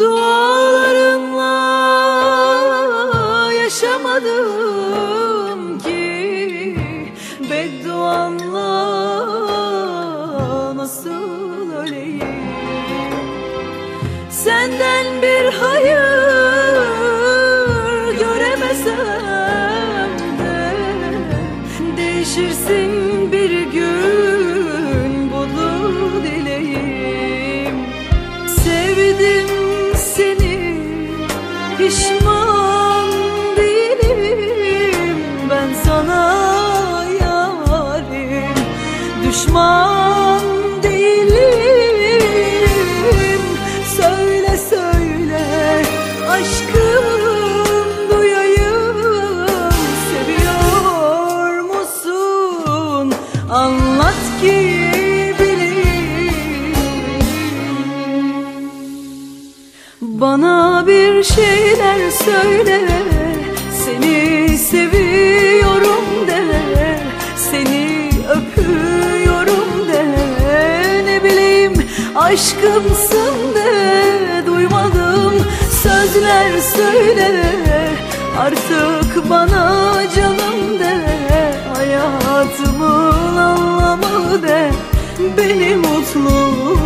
Dualarınla yaşamadım ki Bedduanla nasıl öleyim? Senden bir hayır göremesem de Değişirsin bana bir şeyler söyle Seni seviyorum de Seni öpüyorum de. Ne bileyim aşkımsın de Duymadım sözler söyle. Artık bana canım de Hayatımın anlamı de. Beni mutlu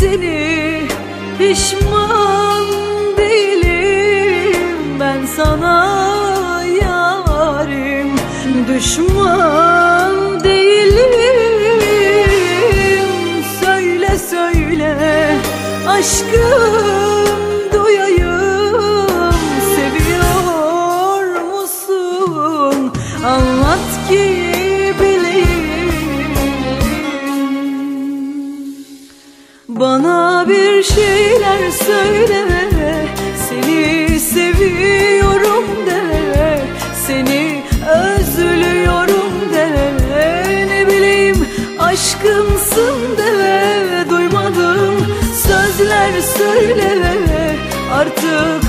seni pişman değilim. Ben sana yarim düşman bana bir şeyler söyle Seni seviyorum de Seni özlüyorum de. Ne bileyim aşkımsın de Duymadım sözler söyle Artık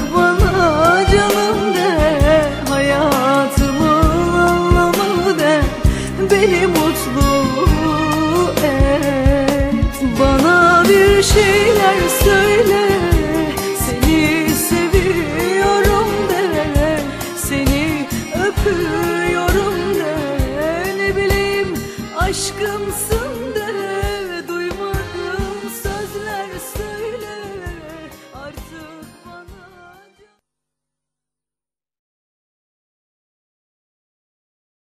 şeyler söyle. Seni seviyorum de Seni öpüyorum de. Ne bileyim aşkımsın